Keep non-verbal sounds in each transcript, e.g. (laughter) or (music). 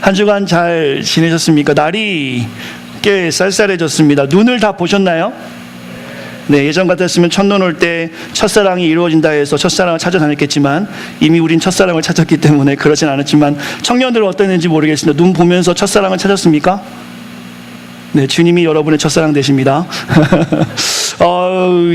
한 주간 잘 지내셨습니까? 날이 꽤 쌀쌀해졌습니다. 눈을 다 보셨나요? 네, 예전 같았으면 첫눈 올 때 첫사랑이 이루어진다 해서 첫사랑을 찾아다녔겠지만 이미 우린 첫사랑을 찾았기 때문에 그러진 않았지만 청년들은 어땠는지 모르겠습니다. 눈 보면서 첫사랑을 찾았습니까? 네, 주님이 여러분의 첫사랑 되십니다. (laughs) 어,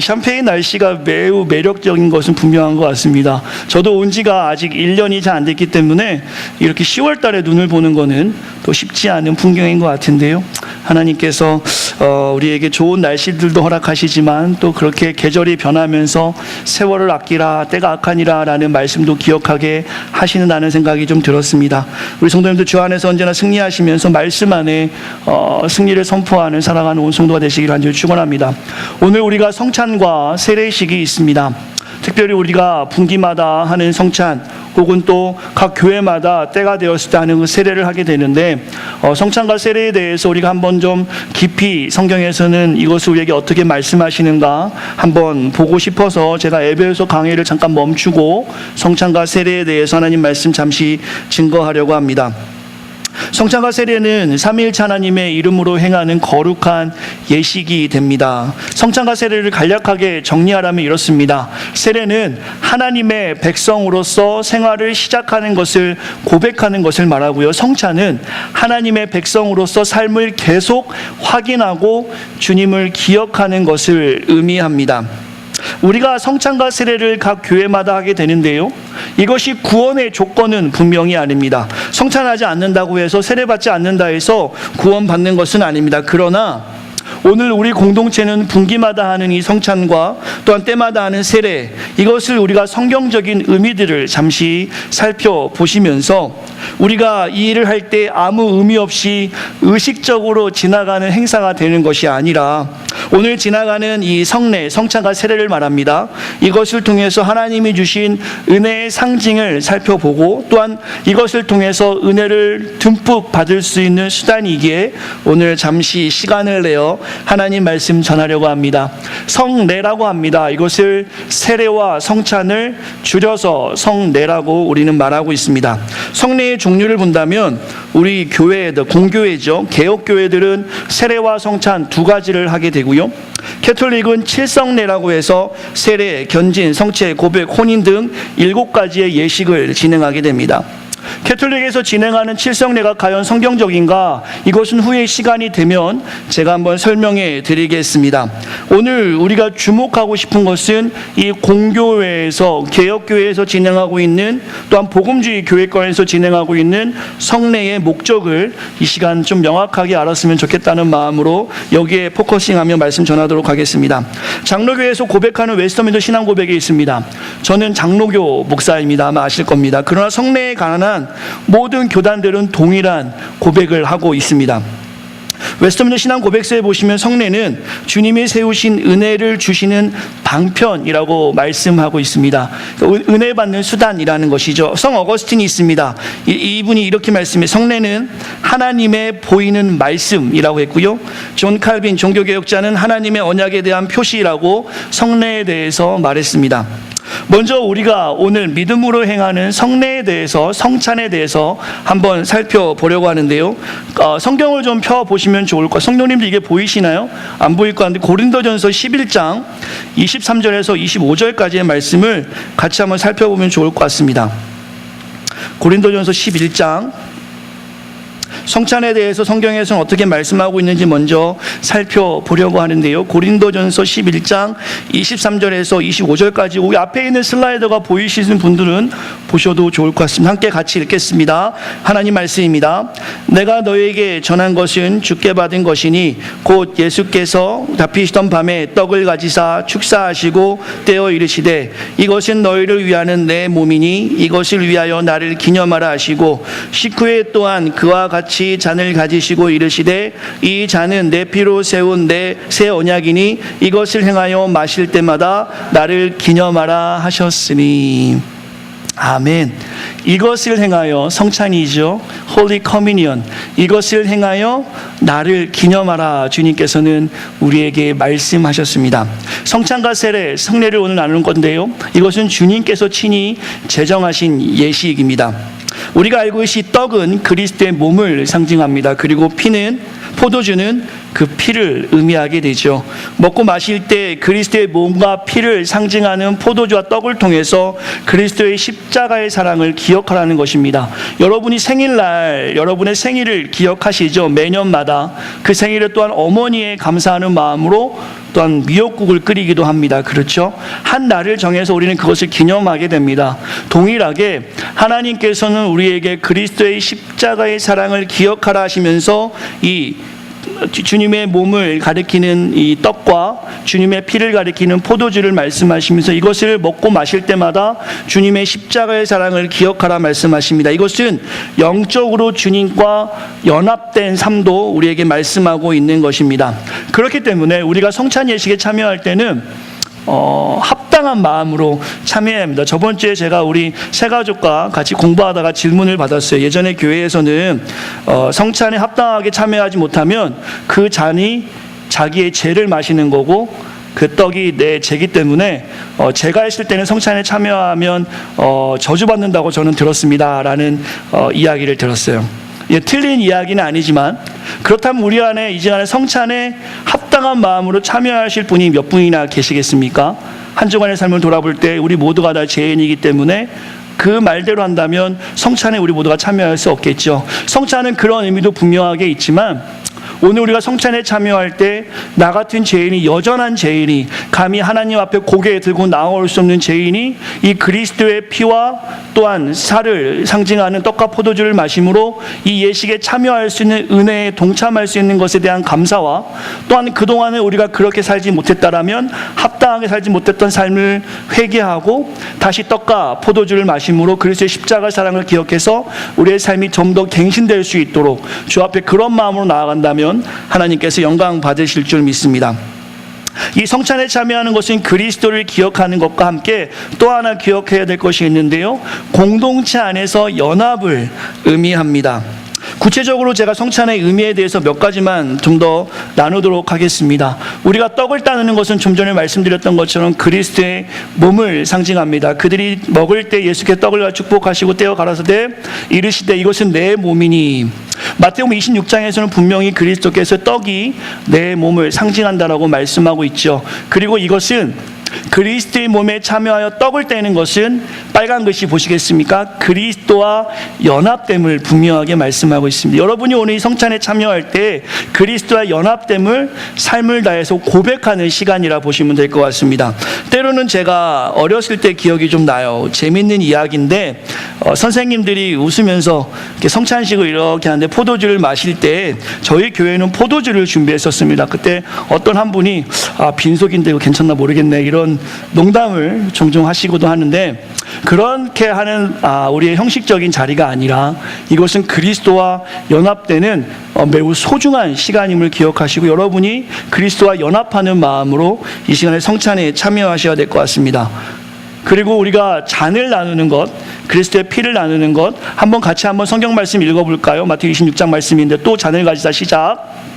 샴페인 날씨가 매우 매력적인 것은 분명한 것 같습니다. 저도 온 지가 아직 1년이 잘 안 됐기 때문에 이렇게 10월 달에 눈을 보는 거는 또 쉽지 않은 풍경인 것 같은데요. 하나님께서 어, 우리에게 좋은 날씨들도 허락하시지만 또 그렇게 계절이 변하면서 세월을 아끼라 때가 악하니라 라는 말씀도 기억하게 하시는다는 생각이 좀 들었습니다. 우리 성도님들 주 안에서 언제나 승리하시면서 말씀 안에 어, 승리를 선포하는 살아가는 온 성도가 되시기를 간절히 축원합니다. 오늘 우리가 성찬과 세례식이 있습니다. 특별히 우리가 분기마다 하는 성찬 혹은 또 각 교회마다 때가 되었을 때 하는 그 세례를 하게 되는데 어, 성찬과 세례에 대해서 우리가 한번 좀 깊이 성경에서는 이것을 우리에게 어떻게 말씀하시는가 한번 보고 싶어서 제가 에베소 강의를 잠깐 멈추고 성찬과 세례에 대해서 하나님 말씀 잠시 증거하려고 합니다. 성찬과 세례는 삼위일체 하나님의 이름으로 행하는 거룩한 예식이 됩니다. 성찬과 세례를 간략하게 정리하라면 이렇습니다. 세례는 하나님의 백성으로서 생활을 시작하는 것을 고백하는 것을 말하고요. 성찬은 하나님의 백성으로서 삶을 계속 확인하고 주님을 기억하는 것을 의미합니다. 우리가 성찬과 세례를 각 교회마다 하게 되는데요. 이것이 구원의 조건은 분명히 아닙니다. 성찬하지 않는다고 해서 세례받지 않는다 해서 구원받는 것은 아닙니다. 그러나 오늘 우리 공동체는 분기마다 하는 이 성찬과 또한 때마다 하는 세례 이것을 우리가 성경적인 의미들을 잠시 살펴보시면서 우리가 이 일을 할 때 아무 의미 없이 의식적으로 지나가는 행사가 되는 것이 아니라 오늘 지나가는 이 성례 성찬과 세례를 말합니다. 이것을 통해서 하나님이 주신 은혜의 상징을 살펴보고 또한 이것을 통해서 은혜를 듬뿍 받을 수 있는 수단이기에 오늘 잠시 시간을 내어 하나님 말씀 전하려고 합니다. 성례라고 합니다. 이것을 세례와 성찬을 줄여서 성례라고 우리는 말하고 있습니다. 성례의 종류를 본다면 우리 교회들 공교회죠. 개혁 교회들은 세례와 성찬 두 가지를 하게 되고요. 캐톨릭은 칠성례라고 해서 세례, 견진, 성체, 고백, 혼인 등 일곱 가지의 예식을 진행하게 됩니다. 캐톨릭에서 진행하는 칠성례가 과연 성경적인가? 이것은 후에 시간이 되면 제가 한번 설명해 드리겠습니다. 오늘 우리가 주목하고 싶은 것은 이 공교회에서 개혁교회에서 진행하고 있는 또한 복음주의 교회권에서 진행하고 있는 성례의 목적을 이 시간 좀 명확하게 알았으면 좋겠다는 마음으로 여기에 포커싱하며 말씀 전하도록 하겠습니다. 장로교에서 고백하는 웨스터민더 신앙 고백이 있습니다. 저는 장로교 목사입니다. 아마 아실 겁니다. 그러나 성례에 관한 모든 교단들은 동일한 고백을 하고 있습니다. 웨스터민더 신앙 고백서에 보시면 성례는 주님이 세우신 은혜를 주시는 방편이라고 말씀하고 있습니다. 은혜 받는 수단이라는 것이죠. 성 어거스틴이 있습니다. 이- 이분이 이렇게 말씀해 성례는 하나님의 보이는 말씀이라고 했고요. 존 칼빈 종교개혁자는 하나님의 언약에 대한 표시라고 성례에 대해서 말했습니다. 먼저 우리가 오늘 믿음으로 행하는 성례에 대해서 성찬에 대해서 한번 살펴보려고 하는데요. 어, 성경을 좀 펴 보시면 좋을 것. 성도님들 이게 보이시나요? 안 보일 것 같은데 고린도전서 11장 23절에서 25절까지의 말씀을 같이 한번 살펴보면 좋을 것 같습니다. 고린도전서 11장 성찬에 대해서 성경에서는 어떻게 말씀하고 있는지 먼저 살펴보려고 하는데요. 고린도전서 11장 23절에서 25절까지 여기 앞에 있는 슬라이드가 보이시는 분들은 보셔도 좋을 것 같습니다. 함께 같이 읽겠습니다. 하나님 말씀입니다. 내가 너에게 전한 것은 주께 받은 것이니 곧 예수께서 잡히시던 밤에 떡을 가지사 축사하시고 떼어 이르시되 이것은 너희를 위하는 내 몸이니 이것을 위하여 나를 기념하라 하시고 식후에 또한 그와 같이 잔을 가지시고 이르시되 이 잔은 내 피로 세운 내 새 언약이니 이것을 행하여 마실 때마다 나를 기념하라 하셨으니 아멘. 이것을 행하여 성찬이죠. Holy Communion. 이것을 행하여 나를 기념하라. 주님께서는 우리에게 말씀하셨습니다. 성찬과 세례, 성례를 오늘 나누는 건데요. 이것은 주님께서 친히 제정하신 예식입니다. 우리가 알고 있이 떡은 그리스도의 몸을 상징합니다. 그리고 피는 포도주는 그 피를 의미하게 되죠. 먹고 마실 때 그리스도의 몸과 피를 상징하는 포도주와 떡을 통해서 그리스도의 십자가의 사랑을 기억하라는 것입니다. 여러분이 생일날 여러분의 생일을 기억하시죠. 매년마다 그 생일에 또한 어머니의 감사하는 마음으로 또한 미역국을 끓이기도 합니다. 그렇죠? 한 날을 정해서 우리는 그것을 기념하게 됩니다. 동일하게 하나님께서는 우리에게 그리스도의 십자가의 사랑을 기억하라 하시면서 이 주님의 몸을 가리키는 이 떡과 주님의 피를 가리키는 포도주를 말씀하시면서 이것을 먹고 마실 때마다 주님의 십자가의 사랑을 기억하라 말씀하십니다. 이것은 영적으로 주님과 연합된 삶도 우리에게 말씀하고 있는 것입니다. 그렇기 때문에 우리가 성찬 예식에 참여할 때는 어, 합당한 마음으로 참여해야 합니다. 저번 주에 제가 우리 세 가족과 같이 공부하다가 질문을 받았어요. 예전에 교회에서는 어, 성찬에 합당하게 참여하지 못하면 그 잔이 자기의 죄를 마시는 거고 그 떡이 내 죄기 때문에 어, 제가 했을 때는 성찬에 참여하면 어, 저주받는다고 저는 들었습니다라는 어, 이야기를 들었어요. 예, 틀린 이야기는 아니지만 그렇다면 우리 안에 이제 안에 성찬에 합당한 마음으로 참여하실 분이 몇 분이나 계시겠습니까? 한 주간의 삶을 돌아볼 때 우리 모두가 다 죄인이기 때문에 그 말대로 한다면 성찬에 우리 모두가 참여할 수 없겠죠. 성찬은 그런 의미도 분명하게 있지만 오늘 우리가 성찬에 참여할 때 나 같은 죄인이 여전한 죄인이 감히 하나님 앞에 고개 들고 나올 수 없는 죄인이 이 그리스도의 피와 또한 살을 상징하는 떡과 포도주를 마심으로 이 예식에 참여할 수 있는 은혜에 동참할 수 있는 것에 대한 감사와 또한 그동안에 우리가 그렇게 살지 못했다라면 합당하게 살지 못했던 삶을 회개하고 다시 떡과 포도주를 마심으로 그리스도의 십자가 사랑을 기억해서 우리의 삶이 좀 더 갱신될 수 있도록 주 앞에 그런 마음으로 나아간다면 하나님께서 영광 받으실 줄 믿습니다. 이 성찬에 참여하는 것은 그리스도를 기억하는 것과 함께 또 하나 기억해야 될 것이 있는데요. 공동체 안에서 연합을 의미합니다. 구체적으로 제가 성찬의 의미에 대해서 몇 가지만 좀 더 나누도록 하겠습니다. 우리가 떡을 따르는 것은 좀 전에 말씀드렸던 것처럼 그리스도의 몸을 상징합니다. 그들이 먹을 때 예수께 떡을 축복하시고 떼어 가라사대 이르시되 이것은 내 몸이니 마태복음 26장에서는 분명히 그리스도께서 떡이 내 몸을 상징한다라고 말씀하고 있죠. 그리고 이것은 그리스도의 몸에 참여하여 떡을 떼는 것은 빨간 글씨 보시겠습니까? 그리스도와 연합됨을 분명하게 말씀하고 있습니다. 여러분이 오늘 이 성찬에 참여할 때 그리스도와 연합됨을 삶을 다해서 고백하는 시간이라 보시면 될 것 같습니다. 때로는 제가 어렸을 때 기억이 좀 나요. 재밌는 이야기인데 어, 선생님들이 웃으면서 성찬식을 이렇게 하는데 포도주를 마실 때 저희 교회는 포도주를 준비했었습니다. 그때 어떤 한 분이 아, 빈속인데 이거 괜찮나 모르겠네 이런 농담을 종종 하시고도 하는데 그렇게 하는 아, 우리의 형식적인 자리가 아니라 이것은 그리스도와 연합되는 어, 매우 소중한 시간임을 기억하시고 여러분이 그리스도와 연합하는 마음으로 이 시간에 성찬에 참여하셔야 될 것 같습니다. 그리고 우리가 잔을 나누는 것, 그리스도의 피를 나누는 것, 한번 같이 한번 성경 말씀 읽어볼까요? 마태 26장 말씀인데 또 잔을 가지자 시작.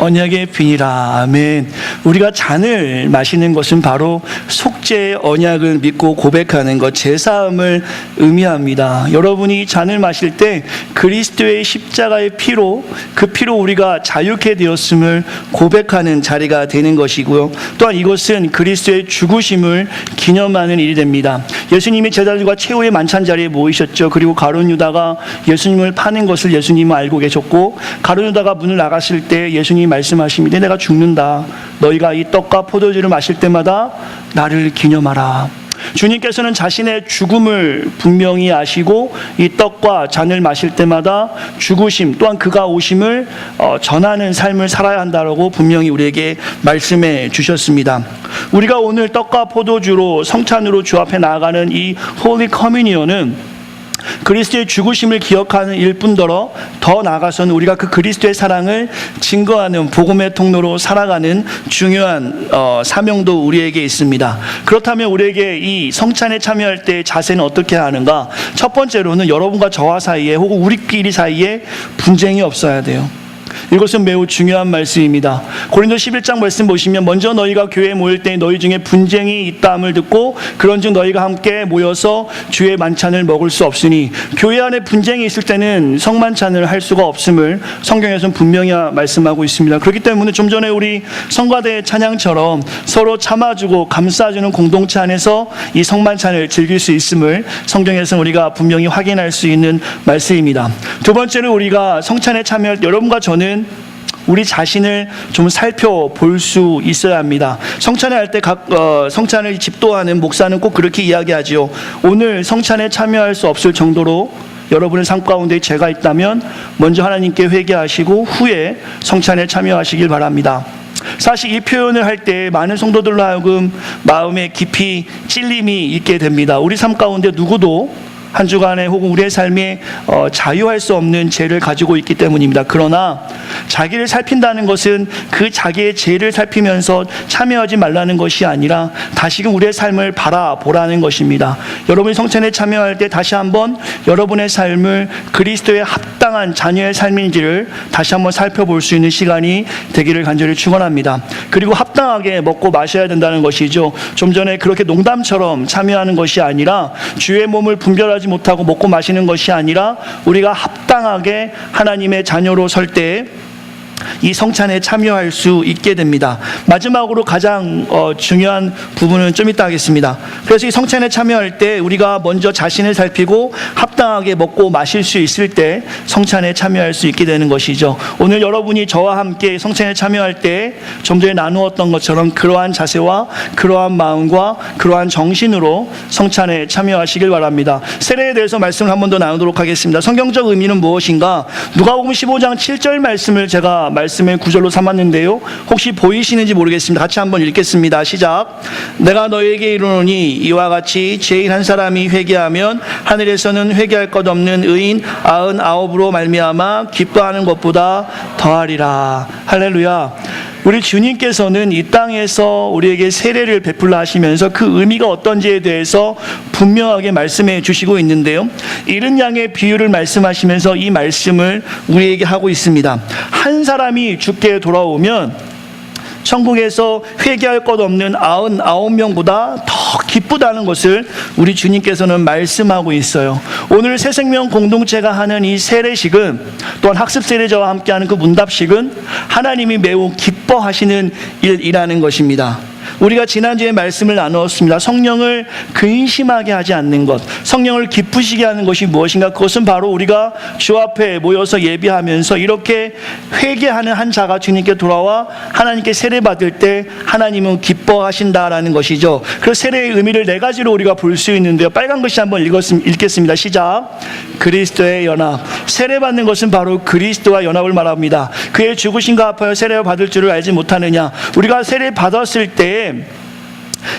언약의 비니라 아멘. 우리가 잔을 마시는 것은 바로 속죄의 언약을 믿고 고백하는 것, 제사함을 의미합니다. 여러분이 잔을 마실 때 그리스도의 십자가의 피로 그 피로 우리가 자유케 되었음을 고백하는 자리가 되는 것이고요. 또한 이것은 그리스도의 죽으심을 기념하는 일이 됩니다. 예수님이 제자들과 최후의 만찬 자리에 모이셨죠. 그리고 가룟 유다가 예수님을 파는 것을 예수님은 알고 계셨고 가룟 유다가 문을 나갔을 때 예수님이 말씀하십니다. 내가 죽는다. 너희가 이 떡과 포도주를 마실 때마다 나를 기념하라. 주님께서는 자신의 죽음을 분명히 아시고 이 떡과 잔을 마실 때마다 죽으심 또한 그가 오심을 어, 전하는 삶을 살아야 한다라고 분명히 우리에게 말씀해 주셨습니다. 우리가 오늘 떡과 포도주로 성찬으로 주 앞에 나아가는 이 홀리 커뮤니언은 그리스도의 죽으심을 기억하는 일뿐더러 더 나아가서는 우리가 그 그리스도의 사랑을 증거하는 복음의 통로로 살아가는 중요한 어, 사명도 우리에게 있습니다. 그렇다면 우리에게 이 성찬에 참여할 때 자세는 어떻게 하는가? 첫 번째로는 여러분과 저와 사이에 혹은 우리끼리 사이에 분쟁이 없어야 돼요. 이것은 매우 중요한 말씀입니다. 고린도 11장 말씀 보시면 먼저 너희가 교회에 모일 때 너희 중에 분쟁이 있다함을 듣고 그런즉 너희가 함께 모여서 주의 만찬을 먹을 수 없으니 교회 안에 분쟁이 있을 때는 성만찬을 할 수가 없음을 성경에서는 분명히 말씀하고 있습니다. 그렇기 때문에 좀 전에 우리 성가대 찬양처럼 서로 참아주고 감싸주는 공동체 안에서 이 성만찬을 즐길 수 있음을 성경에서 우리가 분명히 확인할 수 있는 말씀입니다. 두 번째로 우리가 성찬에 참여할 때 여러분과 저는 우리 자신을 좀 살펴볼 수 있어야 합니다. 성찬회 할때각 어, 성찬을 집도하는 목사는 꼭 그렇게 이야기하지요. 오늘 성찬에 참여할 수 없을 정도로 여러분의 삶 가운데 죄가 있다면 먼저 하나님께 회개하시고 후에 성찬에 참여하시길 바랍니다. 사실 이 표현을 할 때 많은 성도들로 하여금 마음에 깊이 찔림이 있게 됩니다. 우리 삶 가운데 누구도 한 주간에 혹은 우리의 삶에 어, 자유할 수 없는 죄를 가지고 있기 때문입니다. 그러나 자기를 살핀다는 것은 그 자기의 죄를 살피면서 참여하지 말라는 것이 아니라 다시금 우리의 삶을 바라보라는 것입니다. 여러분이 성찬에 참여할 때 다시 한번 여러분의 삶을 그리스도의 합당한 자녀의 삶인지를 다시 한번 살펴볼 수 있는 시간이 되기를 간절히 축원합니다. 그리고 합당하게 먹고 마셔야 된다는 것이죠. 좀 전에 그렇게 농담처럼 참여하는 것이 아니라 주의 몸을 분별하지 못하고 먹고 마시는 것이 아니라 우리가 합당하게 하나님의 자녀로 설 때 이 성찬에 참여할 수 있게 됩니다. 마지막으로 가장 어, 중요한 부분은 좀 이따 하겠습니다. 그래서 이 성찬에 참여할 때 우리가 먼저 자신을 살피고 합당하게 먹고 마실 수 있을 때 성찬에 참여할 수 있게 되는 것이죠. 오늘 여러분이 저와 함께 성찬에 참여할 때 좀 전에 나누었던 것처럼 그러한 자세와 그러한 마음과 그러한 정신으로 성찬에 참여하시길 바랍니다. 세례에 대해서 말씀을 한 번 더 나누도록 하겠습니다. 성경적 의미는 무엇인가? 누가복음 15장 7절 말씀을 제가 말씀의 구절로 삼았는데요. 혹시 보이시는지 모르겠습니다. 같이 한번 읽겠습니다. 시작. 내가 너에게 이르노니 이와 같이 죄인 한 사람이 회개하면 하늘에서는 회개할 것 없는 의인 아흔 아홉으로 말미암아 기뻐하는 것보다 더하리라. 할렐루야. 우리 주님께서는 이 땅에서 우리에게 세례를 베풀라 하시면서 그 의미가 어떤지에 대해서 분명하게 말씀해 주시고 있는데요. 이른 양의 비유를 말씀하시면서 이 말씀을 우리에게 하고 있습니다. 한 사람이 죽게 돌아오면 천국에서 회개할 것 없는 아흔 아홉 명보다 더 기쁘다는 것을 우리 주님께서는 말씀하고 있어요. 오늘 새생명 공동체가 하는 이 세례식은 또한 학습 세례자와 함께하는 그 문답식은 하나님이 매우 기뻐하시는 일이라는 것입니다. 우리가 지난주에 말씀을 나누었습니다. 성령을 근심하게 하지 않는 것, 성령을 기쁘시게 하는 것이 무엇인가? 그것은 바로 우리가 주 앞에 모여서 예비하면서 이렇게 회개하는 한 자가 주님께 돌아와 하나님께 세례 받을 때 하나님은 기뻐하신다라는 것이죠. 그 세례의 의미를 네 가지로 우리가 볼 수 있는데요. 빨간 글씨 한번 읽겠습니다. 시작. 그리스도의 연합. 세례 받는 것은 바로 그리스도와 연합을 말합니다. 그의 죽으신가 아파요 세례를 받을 줄을 알지 못하느냐. 우리가 세례 받았을 때 Hashem.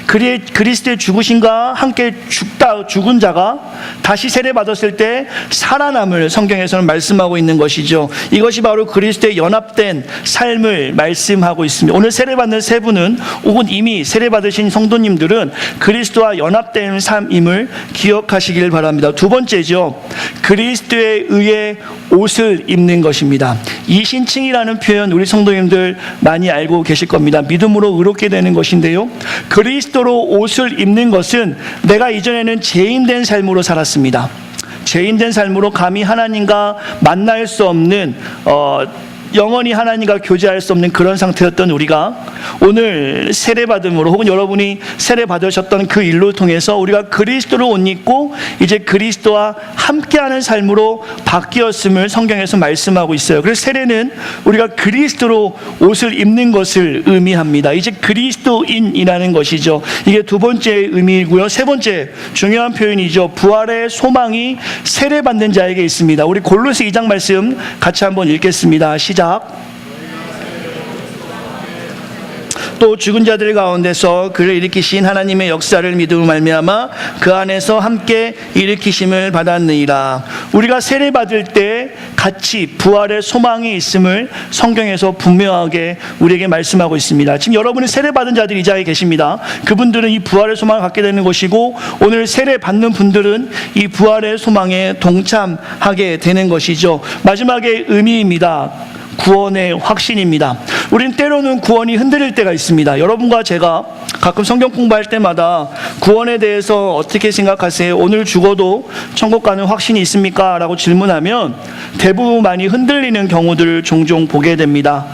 그리, 그리스도의 죽으신가 함께 죽다 죽은 자가 다시 세례 받았을 때 살아남을 성경에서는 말씀하고 있는 것이죠. 이것이 바로 그리스도의 연합된 삶을 말씀하고 있습니다. 오늘 세례 받는 세 분은 혹은 이미 세례 받으신 성도님들은 그리스도와 연합된 삶임을 기억하시길 바랍니다. 두 번째죠. 그리스도에 의해 옷을 입는 것입니다. 이 신칭이라는 표현 우리 성도님들 많이 알고 계실 겁니다. 믿음으로 의롭게 되는 것인데요. 그리 스도로 옷을 입는 것은 내가 이전에는 죄인된 삶으로 살았습니다. 죄인된 삶으로 감히 하나님과 만날 수 없는 어, 영원히 하나님과 교제할 수 없는 그런 상태였던 우리가 오늘 세례 받음으로 혹은 여러분이 세례 받으셨던 그 일로 통해서 우리가 그리스도로 옷 입고 이제 그리스도와 함께하는 삶으로 바뀌었음을 성경에서 말씀하고 있어요. 그래서 세례는 우리가 그리스도로 옷을 입는 것을 의미합니다. 이제 그리스도인이라는 것이죠. 이게 두 번째 의미이고요. 세 번째 중요한 표현이죠. 부활의 소망이 세례 받는 자에게 있습니다. 우리 골로새 2장 말씀 같이 한번 읽겠습니다. 시작. 또 죽은 자들 가운데서 그를 일으키신 하나님의 역사를 믿음을 말미암아 그 안에서 함께 일으키심을 받았느니라. 우리가 세례 받을 때 같이 부활의 소망이 있음을 성경에서 분명하게 우리에게 말씀하고 있습니다. 지금 여러분이 세례 받은 자들이 이 자리에 계십니다. 그분들은 이 부활의 소망을 갖게 되는 것이고 오늘 세례 받는 분들은 이 부활의 소망에 동참하게 되는 것이죠. 마지막에 의미입니다. 구원의 확신입니다. 우린 때로는 구원이 흔들릴 때가 있습니다. 여러분과 제가 가끔 성경 공부할 때마다 구원에 대해서 어떻게 생각하세요? 오늘 죽어도 천국 가는 확신이 있습니까? 라고 질문하면 대부분 많이 흔들리는 경우들을 종종 보게 됩니다.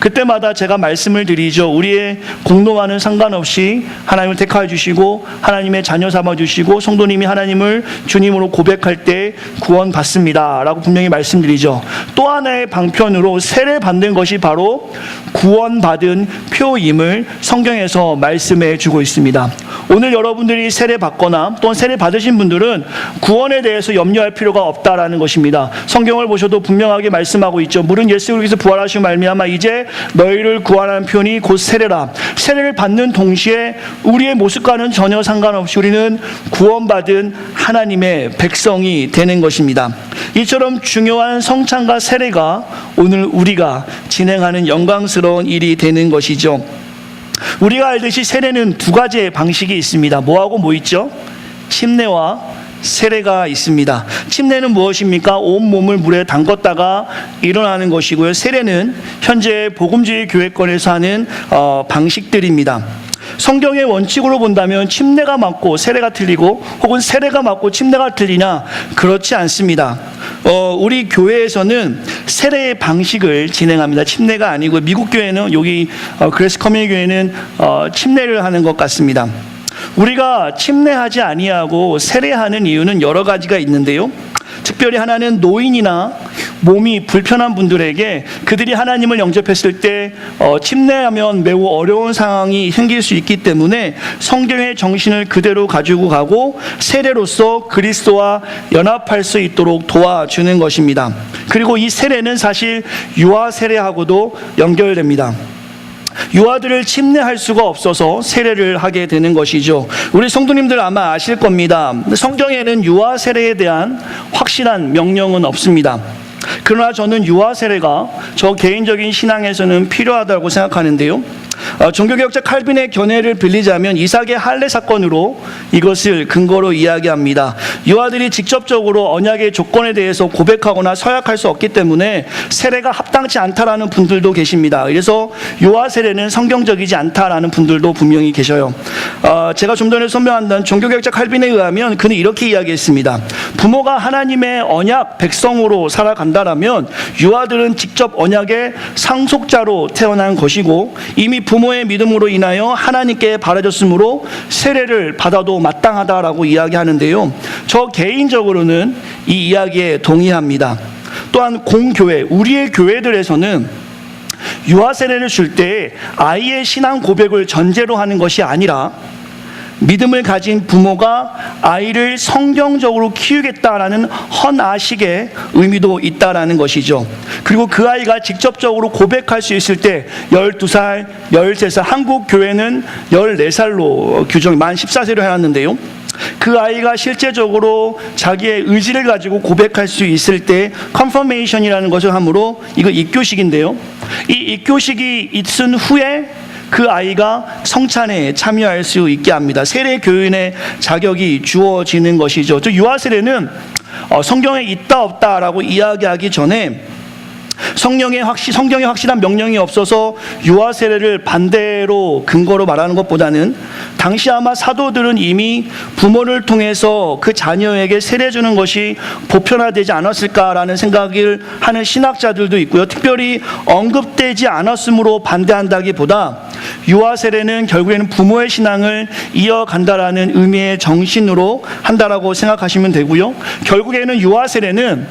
그때마다 제가 말씀을 드리죠. 우리의 공로와는 상관없이 하나님을 택하여 주시고 하나님의 자녀 삼아 주시고 성도님이 하나님을 주님으로 고백할 때 구원 받습니다라고 분명히 말씀드리죠. 또 하나의 방편으로 세례 받는 것이 바로 구원 받은 표임을 성경에서 말씀해 주고 있습니다. 오늘 여러분들이 세례 받거나 또는 세례 받으신 분들은 구원에 대해서 염려할 필요가 없다라는 것입니다. 성경을 보셔도 분명하게 말씀하고 있죠. 물은 예수 그리스도 부활하신 말미암아 이제 너희를 구원하는 표현이 곧 세례라. 세례를 받는 동시에 우리의 모습과는 전혀 상관없이 우리는 구원받은 하나님의 백성이 되는 것입니다. 이처럼 중요한 성찬과 세례가 오늘 우리가 진행하는 영광스러운 일이 되는 것이죠. 우리가 알듯이 세례는 두 가지의 방식이 있습니다. 뭐하고 뭐 있죠? 침례와 세례가 있습니다. 침례는 무엇입니까? 온 몸을 물에 담궜다가 일어나는 것이고요. 세례는 현재 복음주의 교회권에서 하는 어, 방식들입니다. 성경의 원칙으로 본다면 침례가 맞고 세례가 틀리고 혹은 세례가 맞고 침례가 틀리냐 그렇지 않습니다. 어, 우리 교회에서는 세례의 방식을 진행합니다. 침례가 아니고 미국 교회는 여기 어, 그레스 커뮤니 교회는 어, 침례를 하는 것 같습니다. 우리가 침례하지 아니하고 세례하는 이유는 여러 가지가 있는데요. 특별히 하나는 노인이나 몸이 불편한 분들에게 그들이 하나님을 영접했을 때 어, 침례하면 매우 어려운 상황이 생길 수 있기 때문에 성경의 정신을 그대로 가지고 가고 세례로서 그리스도와 연합할 수 있도록 도와주는 것입니다. 그리고 이 세례는 사실 유아 세례하고도 연결됩니다. 유아들을 침례할 수가 없어서 세례를 하게 되는 것이죠. 우리 성도님들 아마 아실 겁니다. 성경에는 유아 세례에 대한 확실한 명령은 없습니다. 그러나 저는 유아 세례가 저 개인적인 신앙에서는 필요하다고 생각하는데요. 어, 종교개혁자 칼빈의 견해를 빌리자면 이삭의 할례 사건으로 이것을 근거로 이야기합니다. 유아들이 직접적으로 언약의 조건에 대해서 고백하거나 서약할 수 없기 때문에 세례가 합당치 않다라는 분들도 계십니다. 그래서 유아 세례는 성경적이지 않다라는 분들도 분명히 계셔요. 어, 제가 좀 전에 설명한 종교개혁자 칼빈에 의하면 그는 이렇게 이야기했습니다. 부모가 하나님의 언약 백성으로 살아간다라면 유아들은 직접 언약의 상속자로 태어난 것이고 이미 부모의 믿음으로 인하여 하나님께 바라졌으므로 세례를 받아도 마땅하다라고 이야기하는데요. 저 개인적으로는 이 이야기에 동의합니다. 또한 공교회, 우리의 교회들에서는 유아 세례를 줄 때 아이의 신앙 고백을 전제로 하는 것이 아니라 믿음을 가진 부모가 아이를 성경적으로 키우겠다라는 헌아식의 의미도 있다라는 것이죠. 그리고 그 아이가 직접적으로 고백할 수 있을 때 12살, 13살, 한국 교회는 14살로 규정, 만 14세로 해놨는데요. 그 아이가 실제적으로 자기의 의지를 가지고 고백할 수 있을 때 컨퍼메이션이라는 것을 함으로 이거 입교식인데요. 이 입교식이 있은 후에 그 아이가 성찬에 참여할 수 있게 합니다. 세례 교인의 자격이 주어지는 것이죠. 저 유아 세례는 어, 성경에 있다 없다라고 이야기하기 전에 성령의 확실 성경에 확실한 명령이 없어서 유아 세례를 반대로 근거로 말하는 것보다는 당시 아마 사도들은 이미 부모를 통해서 그 자녀에게 세례 주는 것이 보편화되지 않았을까라는 생각을 하는 신학자들도 있고요. 특별히 언급되지 않았으므로 반대한다기보다 유아 세례는 결국에는 부모의 신앙을 이어간다라는 의미의 정신으로 한다라고 생각하시면 되고요. 결국에는 유아 세례는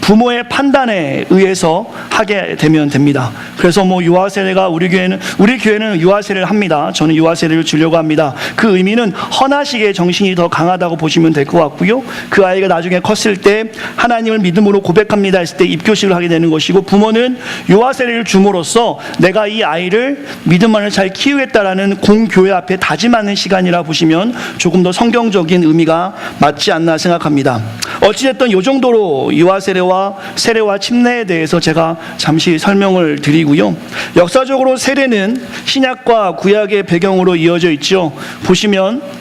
부모의 판단에 의해서 하게 되면 됩니다. 그래서 뭐 유아 세례가 우리 교회는 우리 교회는 유아 세례를 합니다. 저는 유아 세례를 주려고 합니다. 그 의미는 헌화식의 정신이 더 강하다고 보시면 될 것 같고요. 그 아이가 나중에 컸을 때 하나님을 믿음으로 고백합니다 했을 때 입교식을 하게 되는 것이고 부모는 유아 세례를 줌으로써 내가 이 아이를 믿음 안을 잘 키우겠다라는 공교회 앞에 다짐하는 시간이라 보시면 조금 더 성경적인 의미가 맞지 않나 생각합니다. 어찌됐든 이 정도로 유아 세례와 세례와 침례에 대해서 제가 잠시 설명을 드리고요. 역사적으로 세례는 신약과 구약의 배경으로 이어져 있죠. 보시면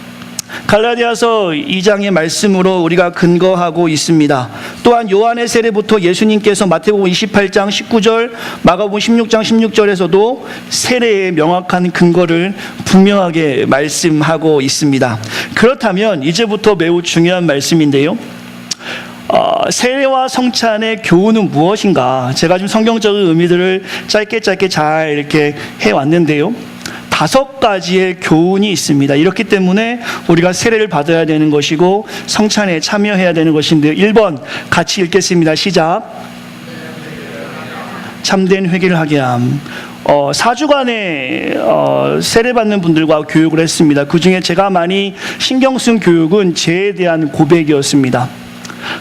갈라디아서 2장의 말씀으로 우리가 근거하고 있습니다. 또한 요한의 세례부터 예수님께서 마태복음 28장 19절, 마가복음 16장 16절에서도 세례의 명확한 근거를 분명하게 말씀하고 있습니다. 그렇다면 이제부터 매우 중요한 말씀인데요. 어, 세례와 성찬의 교훈은 무엇인가? 제가 좀 성경적인 의미들을 짧게 짧게 잘 이렇게 해 왔는데요. 다섯 가지의 교훈이 있습니다. 이렇기 때문에 우리가 세례를 받아야 되는 것이고 성찬에 참여해야 되는 것인데요. 1번 같이 읽겠습니다. 시작. 참된 회개를 하게 함. 어, 4주간의 어, 세례받는 분들과 교육을 했습니다. 그 중에 제가 많이 신경 쓴 교육은 죄에 대한 고백이었습니다.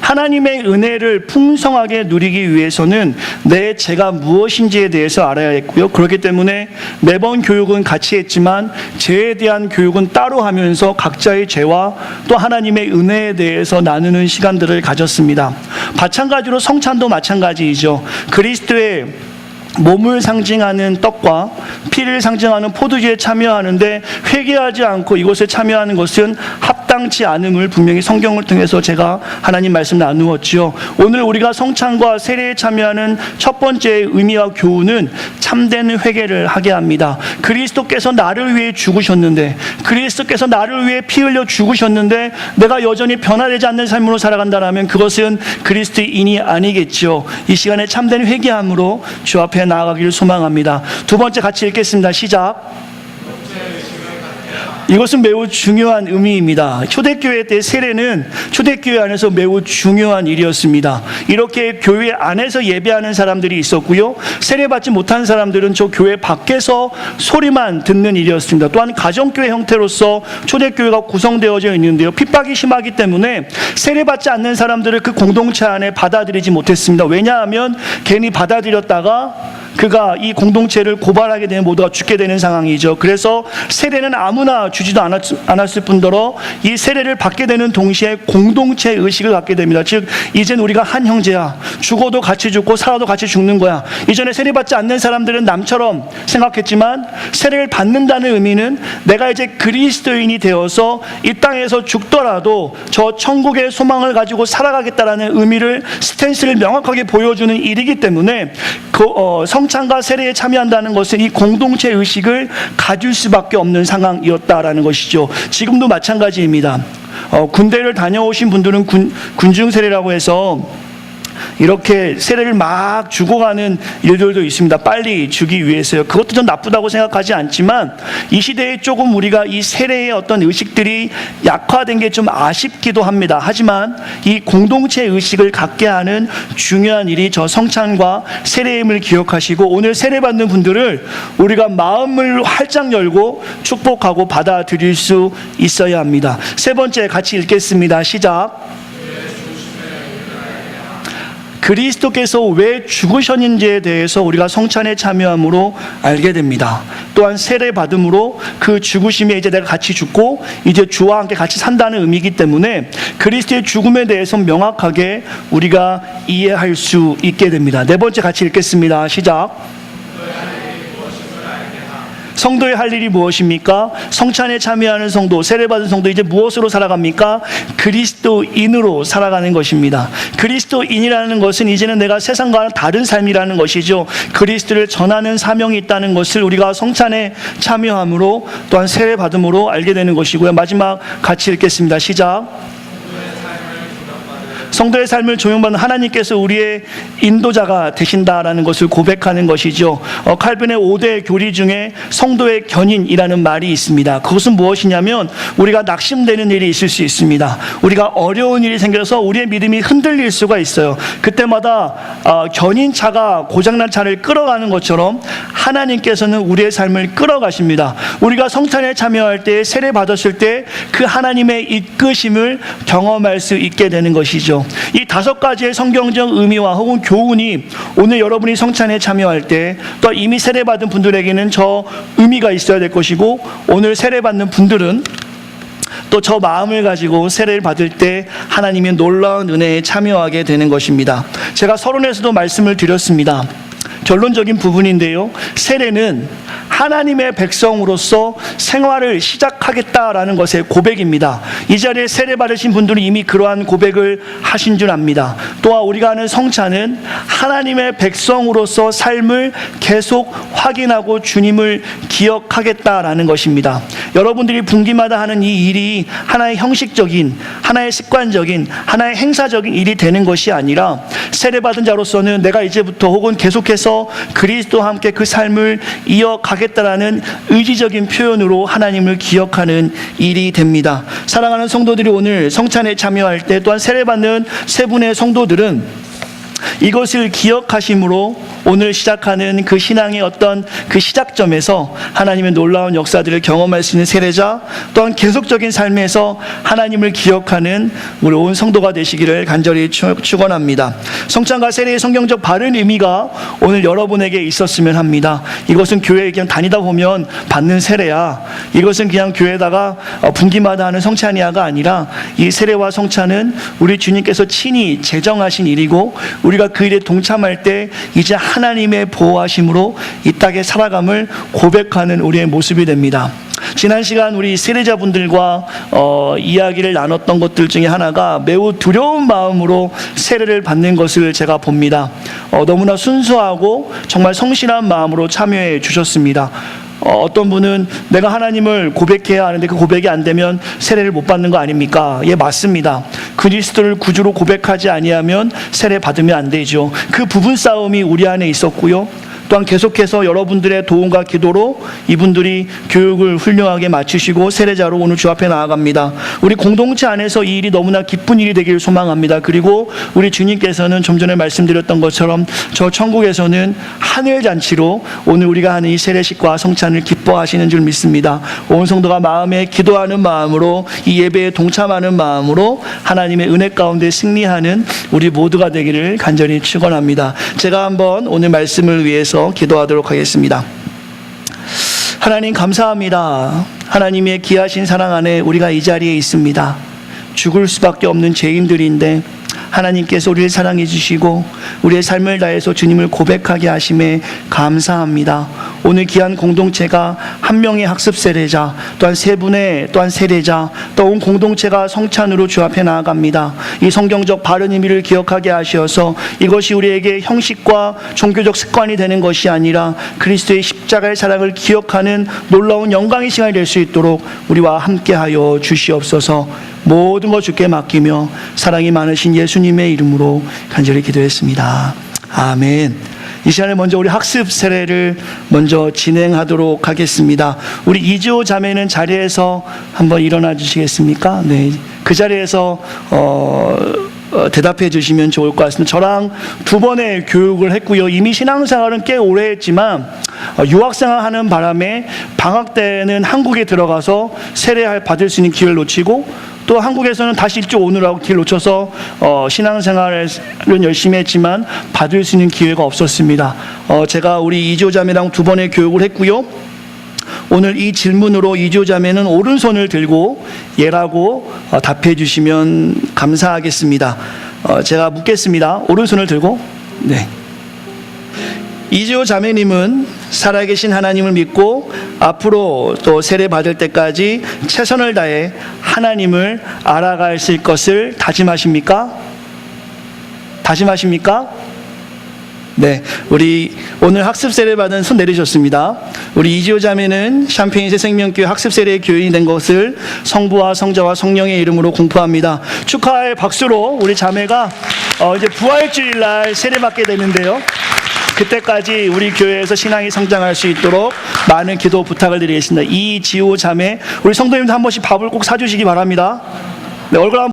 하나님의 은혜를 풍성하게 누리기 위해서는 내 죄가 무엇인지에 대해서 알아야 했고요. 그렇기 때문에 매번 교육은 같이 했지만 죄에 대한 교육은 따로 하면서 각자의 죄와 또 하나님의 은혜에 대해서 나누는 시간들을 가졌습니다. 마찬가지로 성찬도 마찬가지이죠. 그리스도의 몸을 상징하는 떡과 피를 상징하는 포도주에 참여하는데 회개하지 않고 이것에 참여하는 것은 합당치 않음을 분명히 성경을 통해서 제가 하나님 말씀 나누었지요. 오늘 우리가 성찬과 세례에 참여하는 첫 번째 의미와 교훈은 참된 회개를 하게 합니다. 그리스도께서 나를 위해 죽으셨는데 그리스도께서 나를 위해 피 흘려 죽으셨는데 내가 여전히 변화되지 않는 삶으로 살아간다라면 그것은 그리스도인이 아니겠죠. 이 시간에 참된 회개함으로 주 앞에 나아가기를 소망합니다. 두 번째 같이 읽겠습니다. 시작. 이것은 매우 중요한 의미입니다. 초대교회 때 세례는 초대교회 안에서 매우 중요한 일이었습니다. 이렇게 교회 안에서 예배하는 사람들이 있었고요. 세례받지 못한 사람들은 저 교회 밖에서 소리만 듣는 일이었습니다. 또한 가정교회 형태로서 초대교회가 구성되어져 있는데요. 핍박이 심하기 때문에 세례받지 않는 사람들을 그 공동체 안에 받아들이지 못했습니다. 왜냐하면 괜히 받아들였다가 그가 이 공동체를 고발하게 되면 모두가 죽게 되는 상황이죠. 그래서 세례는 아무나 주지도 않았, 않았 을 뿐더러 이 세례를 받게 되는 동시에 공동체 의식을 갖게 됩니다. 즉, 이젠 우리가 한 형제야. 죽어도 같이 죽고 살아도 같이 죽는 거야. 이전에 세례 받지 않는 사람들은 남처럼 생각했지만 세례를 받는다는 의미는 내가 이제 그리스도인이 되어서 이 땅에서 죽더라도 저 천국의 소망을 가지고 살아가겠다라는 의미를 스탠스를 명확하게 보여주는 일이기 때문에 그, 어, 성 찬과 세례에 참여한다는 것은 이 공동체 의식을 가질 수밖에 없는 상황이었다라는 것이죠. 지금도 마찬가지입니다. 어, 군대를 다녀오신 분들은 군, 군중 세례라고 해서 이렇게 세례를 막 주고 가는 일들도 있습니다. 빨리 주기 위해서요. 그것도 좀 나쁘다고 생각하지 않지만 이 시대에 조금 우리가 이 세례의 어떤 의식들이 약화된 게 좀 아쉽기도 합니다. 하지만 이 공동체 의식을 갖게 하는 중요한 일이 저 성찬과 세례임을 기억하시고 오늘 세례 받는 분들을 우리가 마음을 활짝 열고 축복하고 받아들일 수 있어야 합니다. 세 번째 같이 읽겠습니다. 시작. 그리스도께서 왜 죽으셨는지에 대해서 우리가 성찬에 참여함으로 알게 됩니다. 또한 세례 받음으로 그 죽으심에 이제 내가 같이 죽고 이제 주와 함께 같이 산다는 의미이기 때문에 그리스도의 죽음에 대해서 명확하게 우리가 이해할 수 있게 됩니다. 네 번째 같이 읽겠습니다. 시작. 성도의 할 일이 무엇입니까? 성찬에 참여하는 성도, 세례받은 성도 이제 무엇으로 살아갑니까? 그리스도인으로 살아가는 것입니다. 그리스도인이라는 것은 이제는 내가 세상과는 다른 삶이라는 것이죠. 그리스도를 전하는 사명이 있다는 것을 우리가 성찬에 참여함으로 또한 세례받음으로 알게 되는 것이고요. 마지막 같이 읽겠습니다. 시작. 성도의 삶을 조명받는 하나님께서 우리의 인도자가 되신다라는 것을 고백하는 것이죠. 어, 칼빈의 5대 교리 중에 성도의 견인이라는 말이 있습니다. 그것은 무엇이냐면 우리가 낙심되는 일이 있을 수 있습니다. 우리가 어려운 일이 생겨서 우리의 믿음이 흔들릴 수가 있어요. 그때마다 어, 견인차가 고장난 차를 끌어가는 것처럼 하나님께서는 우리의 삶을 끌어가십니다. 우리가 성찬에 참여할 때 세례 받았을 때 그 하나님의 이끄심을 경험할 수 있게 되는 것이죠. 이 다섯 가지의 성경적 의미와 혹은 교훈이 오늘 여러분이 성찬에 참여할 때 또 이미 세례 받은 분들에게는 저 의미가 있어야 될 것이고 오늘 세례 받는 분들은 또 저 마음을 가지고 세례를 받을 때 하나님의 놀라운 은혜에 참여하게 되는 것입니다. 제가 서론에서도 말씀을 드렸습니다. 결론적인 부분인데요. 세례는 하나님의 백성으로서 생활을 시작하겠다라는 것의 고백입니다. 이 자리에 세례 받으신 분들은 이미 그러한 고백을 하신 줄 압니다. 또한 우리가 하는 성찬은 하나님의 백성으로서 삶을 계속 확인하고 주님을 기억하겠다라는 것입니다. 여러분들이 분기마다 하는 이 일이 하나의 형식적인, 하나의 습관적인, 하나의 행사적인 일이 되는 것이 아니라 세례 받은 자로서는 내가 이제부터 혹은 계속해서 그리스도와 함께 그 삶을 이어가겠다 라는 의지적인 표현으로 하나님을 기억하는 일이 됩니다. 사랑하는 성도들이 오늘 성찬에 참여할 때 또한 세례받는 세 분의 성도들은 이것을 기억하심으로 오늘 시작하는 그 신앙의 어떤 그 시작점에서 하나님의 놀라운 역사들을 경험할 수 있는 세례자 또한 계속적인 삶에서 하나님을 기억하는 우리 온 성도가 되시기를 간절히 축- 축원합니다. 성찬과 세례의 성경적 바른 의미가 오늘 여러분에게 있었으면 합니다. 이것은 교회에 그냥 다니다 보면 받는 세례야. 이것은 그냥 교회에다가 어, 분기마다 하는 성찬이야가 아니라 이 세례와 성찬은 우리 주님께서 친히 제정하신 일이고 우리가 그 일에 동참할 때 이제 하나님의 보호하심으로 이 땅에 살아감을 고백하는 우리의 모습이 됩니다. 지난 시간 우리 세례자분들과 어, 이야기를 나눴던 것들 중에 하나가 매우 두려운 마음으로 세례를 받는 것을 제가 봅니다. 어, 너무나 순수하고 정말 성실한 마음으로 참여해 주셨습니다. 어, 어떤 분은 내가 하나님을 고백해야 하는데 그 고백이 안 되면 세례를 못 받는 거 아닙니까? 예, 맞습니다. 그리스도를 구주로 고백하지 아니하면 세례 받으면 안 되죠. 그 부분 싸움이 우리 안에 있었고요. 또한 계속해서 여러분들의 도움과 기도로 이분들이 교육을 훌륭하게 마치시고 세례자로 오늘 주 앞에 나아갑니다. 우리 공동체 안에서 이 일이 너무나 기쁜 일이 되기를 소망합니다. 그리고 우리 주님께서는 좀 전에 말씀드렸던 것처럼 저 천국에서는 하늘 잔치로 오늘 우리가 하는 이 세례식과 성찬을 기뻐하시는 줄 믿습니다. 온 성도가 마음에 기도하는 마음으로 이 예배에 동참하는 마음으로 하나님의 은혜 가운데 승리하는 우리 모두가 되기를 간절히 축원합니다. 제가 한번 오늘 말씀을 위해서 기도하도록 하겠습니다. 하나님 감사합니다. 하나님의 귀하신 사랑 안에 우리가 이 자리에 있습니다. 죽을 수밖에 없는 죄인들인데 하나님께서 우리를 사랑해 주시고 우리의 삶을 다해서 주님을 고백하게 하심에 감사합니다. 오늘 귀한 공동체가 한 명의 학습 세례자, 또한 세 분의 또한 세례자, 또 온 공동체가 성찬으로 주 앞에 나아갑니다. 이 성경적 바른 의미를 기억하게 하셔서 이것이 우리에게 형식과 종교적 습관이 되는 것이 아니라 그리스도의 십자가의 사랑을 기억하는 놀라운 영광의 시간이 될 수 있도록 우리와 함께하여 주시옵소서. 모든 것 주께 맡기며 사랑이 많으신 예수 님의 이름으로 간절히 기도했습니다. 아멘. 이 시간에 먼저 우리 학습 세례를 먼저 진행하도록 하겠습니다. 우리 이지호 자매는 자리에서 한번 일어나 주시겠습니까? 네. 그 자리에서 어, 어, 대답해 주시면 좋을 것 같습니다. 저랑 두 번의 교육을 했고요. 이미 신앙생활은 꽤 오래 했지만 어, 유학생활 하는 바람에 방학 때는 한국에 들어가서 세례 받을 수 있는 기회를 놓치고 또 한국에서는 다시 일찍 오느라고 길 놓쳐서 어, 신앙생활은 열심히 했지만 받을 수 있는 기회가 없었습니다. 어, 제가 우리 이지호 자매랑 두 번의 교육을 했고요. 오늘 이 질문으로 이지호 자매는 오른손을 들고 예라고 어, 답해 주시면 감사하겠습니다. 어, 제가 묻겠습니다. 오른손을 들고 네. 이지호 자매님은 살아계신 하나님을 믿고 앞으로 또 세례 받을 때까지 최선을 다해 하나님을 알아가실 것을 다짐하십니까? 다짐하십니까? 네, 우리 오늘 학습 세례 받은 손 내리셨습니다. 우리 이지호 자매는 샴페인 새 생명교회 학습 세례 교인이 된 것을 성부와 성자와 성령의 이름으로 공포합니다. 축하의 박수로 우리 자매가 어, 이제 부활주일 날 세례 받게 되는데요. 그때까지 우리 교회에서 신앙이 성장할 수 있도록 많은 기도 부탁을 드리겠습니다. 이지호 자매, 우리 성도님들 한 번씩 밥을 꼭 사주시기 바랍니다. 네, 얼굴 한번